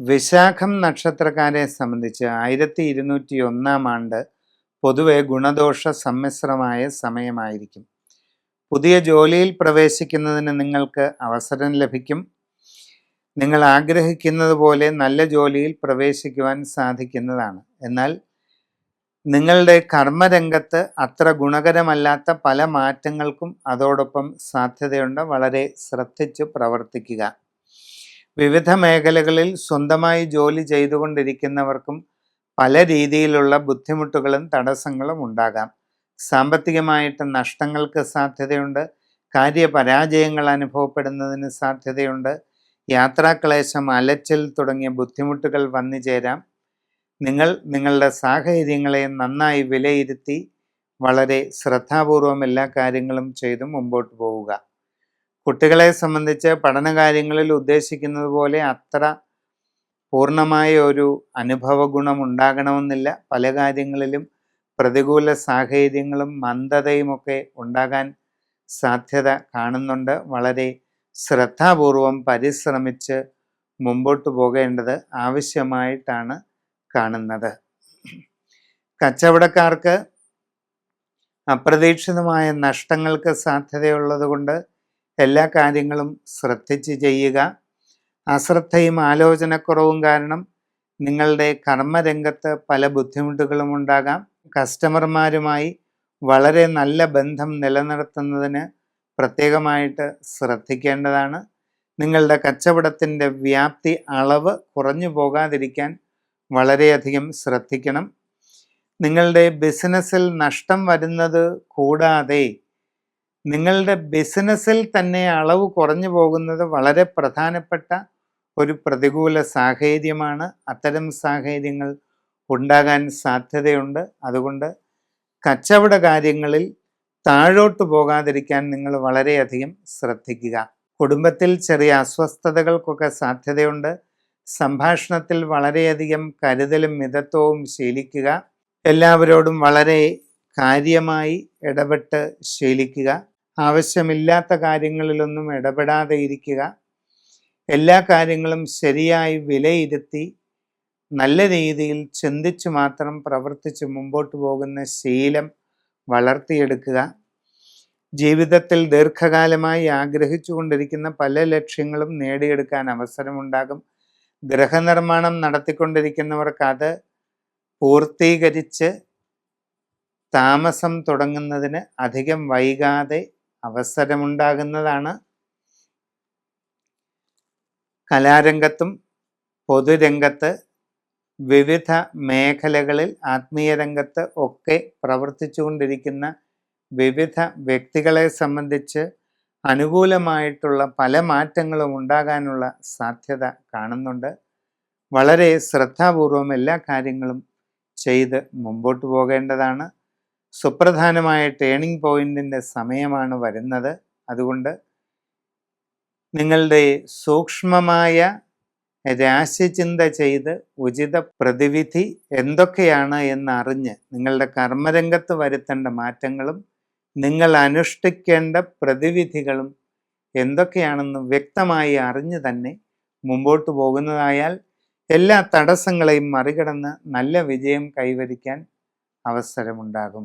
വിശാഖം നക്ഷത്രക്കാരെ സംബന്ധിച്ച് ആയിരത്തി ഇരുന്നൂറ്റി ഒന്നാം ആണ്ട് പൊതുവെ ഗുണദോഷ സമ്മിശ്രമായ സമയമായിരിക്കും. പുതിയ ജോലിയിൽ പ്രവേശിക്കുന്നതിന് നിങ്ങൾക്ക് അവസരം ലഭിക്കും. നിങ്ങൾ ആഗ്രഹിക്കുന്നത് പോലെ നല്ല ജോലിയിൽ പ്രവേശിക്കുവാൻ സാധിക്കുന്നതാണ്. എന്നാൽ നിങ്ങളുടെ കർമ്മരംഗത്ത് അത്ര ഗുണകരമല്ലാത്ത പല മാറ്റങ്ങൾക്കും അതോടൊപ്പം സാധ്യതയുണ്ട്. വളരെ ശ്രദ്ധിച്ച് പ്രവർത്തിക്കുക. വിവിധ മേഖലകളിൽ സ്വന്തമായി ജോലി ചെയ്തുകൊണ്ടിരിക്കുന്നവർക്കും പല രീതിയിലുള്ള ബുദ്ധിമുട്ടുകളും തടസ്സങ്ങളും ഉണ്ടാകാം. സാമ്പത്തികമായിട്ട് നഷ്ടങ്ങൾക്ക് സാധ്യതയുണ്ട്. കാര്യപരാജയങ്ങൾ അനുഭവപ്പെടുന്നതിന് സാധ്യതയുണ്ട്. യാത്രാക്ലേശം അലച്ചിൽ തുടങ്ങിയ ബുദ്ധിമുട്ടുകൾ വന്നു ചേരാം. നിങ്ങൾ നിങ്ങളുടെ സാഹചര്യങ്ങളെ നന്നായി വിലയിരുത്തി വളരെ ശ്രദ്ധാപൂർവം എല്ലാ കാര്യങ്ങളും ചെയ്തു മുമ്പോട്ട് പോവുക. കുട്ടികളെ സംബന്ധിച്ച് പഠനകാര്യങ്ങളിൽ ഉദ്ദേശിക്കുന്നത് പോലെ അത്ര പൂർണമായ ഒരു അനുഭവ ഗുണം ഉണ്ടാകണമെന്നില്ല പല കാര്യങ്ങളിലും പ്രതികൂല സാഹചര്യങ്ങളും മന്ദതയുമൊക്കെ ഉണ്ടാകാൻ സാധ്യത കാണുന്നുണ്ട്. വളരെ ശ്രദ്ധാപൂർവം പരിശ്രമിച്ച് മുമ്പോട്ട് പോകേണ്ടത് ആവശ്യമായിട്ടാണ് കാണുന്നത്. കച്ചവടക്കാർക്ക് അപ്രതീക്ഷിതമായ നഷ്ടങ്ങൾക്ക് സാധ്യതയുള്ളത് കൊണ്ട് എല്ലാ കാര്യങ്ങളും ശ്രദ്ധിച്ച് ചെയ്യുക. അശ്രദ്ധയും ആലോചനക്കുറവും കാരണം നിങ്ങളുടെ കർമ്മരംഗത്ത് പല ബുദ്ധിമുട്ടുകളും ഉണ്ടാകാം. കസ്റ്റമർമാരുമായി വളരെ നല്ല ബന്ധം നിലനിർത്തുന്നതിന് പ്രത്യേകമായിട്ട് ശ്രദ്ധിക്കേണ്ടതാണ്. നിങ്ങളുടെ കച്ചവടത്തിന്റെ വ്യാപ്തി അളവ് കുറഞ്ഞു പോകാതിരിക്കാൻ വളരെയധികം ശ്രദ്ധിക്കണം. നിങ്ങളുടെ ബിസിനസ്സിൽ നഷ്ടം വരുന്നത് കൂടാതെ നിങ്ങളുടെ ബിസിനസ്സിൽ തന്നെ അളവ് കുറഞ്ഞു പോകുന്നത് വളരെ പ്രധാനപ്പെട്ട ഒരു പ്രതികൂല സാഹചര്യമാണ്. അത്തരം സാഹചര്യങ്ങൾ ഉണ്ടാകാൻ സാധ്യതയുണ്ട്. അതുകൊണ്ട് കച്ചവട കാര്യങ്ങളിൽ താഴോട്ട് പോകാതിരിക്കാൻ നിങ്ങൾ വളരെയധികം ശ്രദ്ധിക്കുക. കുടുംബത്തിൽ ചെറിയ അസ്വസ്ഥതകൾക്കൊക്കെ സാധ്യതയുണ്ട്. സംഭാഷണത്തിൽ വളരെയധികം കരുതലും മിതത്വവും ശീലിക്കുക. എല്ലാവരോടും വളരെ കാര്യമായി ഇടപെട്ട് ശീലിക്കുക. ആവശ്യമില്ലാത്ത കാര്യങ്ങളിലൊന്നും ഇടപെടാതെ ഇരിക്കുക. എല്ലാ കാര്യങ്ങളും ശരിയായി വിലയിരുത്തി നല്ല രീതിയിൽ ചിന്തിച്ചു മാത്രം പ്രവർത്തിച്ച് മുമ്പോട്ട് പോകുന്ന ശീലം വളർത്തിയെടുക്കുക. ജീവിതത്തിൽ ദീർഘകാലമായി ആഗ്രഹിച്ചു കൊണ്ടിരിക്കുന്ന പല ലക്ഷ്യങ്ങളും നേടിയെടുക്കാൻ അവസരമുണ്ടാകും. ഗൃഹനിർമ്മാണം നടത്തിക്കൊണ്ടിരിക്കുന്നവർക്ക് അത് പൂർത്തീകരിച്ച് താമസം തുടങ്ങുന്നതിന് അധികം വൈകാതെ അവസരമുണ്ടാകുന്നതാണ്. കലാരംഗത്തും പൊതുരംഗത്ത് വിവിധ മേഖലകളിൽ ആത്മീയ രംഗത്ത് ഒക്കെ പ്രവർത്തിച്ചുകൊണ്ടിരിക്കുന്ന വിവിധ വ്യക്തികളെ സംബന്ധിച്ച് അനുകൂലമായിട്ടുള്ള പല മാറ്റങ്ങളും ഉണ്ടാകാനുള്ള സാധ്യത കാണുന്നുണ്ട്. വളരെ ശ്രദ്ധാപൂർവം എല്ലാ കാര്യങ്ങളും ചെയ്ത് മുമ്പോട്ട് പോകേണ്ടതാണ്. സുപ്രധാനമായ ടേണിംഗ് പോയിന്റിന്റെ സമയമാണ് വരുന്നത്. അതുകൊണ്ട് നിങ്ങളുടെ സൂക്ഷ്മമായ രാശിചിന്ത ചെയ്ത് ഉചിത പ്രതിവിധി എന്തൊക്കെയാണ് എന്നറിഞ്ഞ് നിങ്ങളുടെ കർമ്മരംഗത്ത് വരുത്തേണ്ട മാറ്റങ്ങളും നിങ്ങൾ അനുഷ്ഠിക്കേണ്ട പ്രതിവിധികളും എന്തൊക്കെയാണെന്ന് വ്യക്തമായി അറിഞ്ഞു തന്നെ മുമ്പോട്ട് പോകുന്നതായാൽ എല്ലാ തടസ്സങ്ങളെയും മറികടന്ന് നല്ല വിജയം കൈവരിക്കാൻ അവസരമുണ്ടാകും.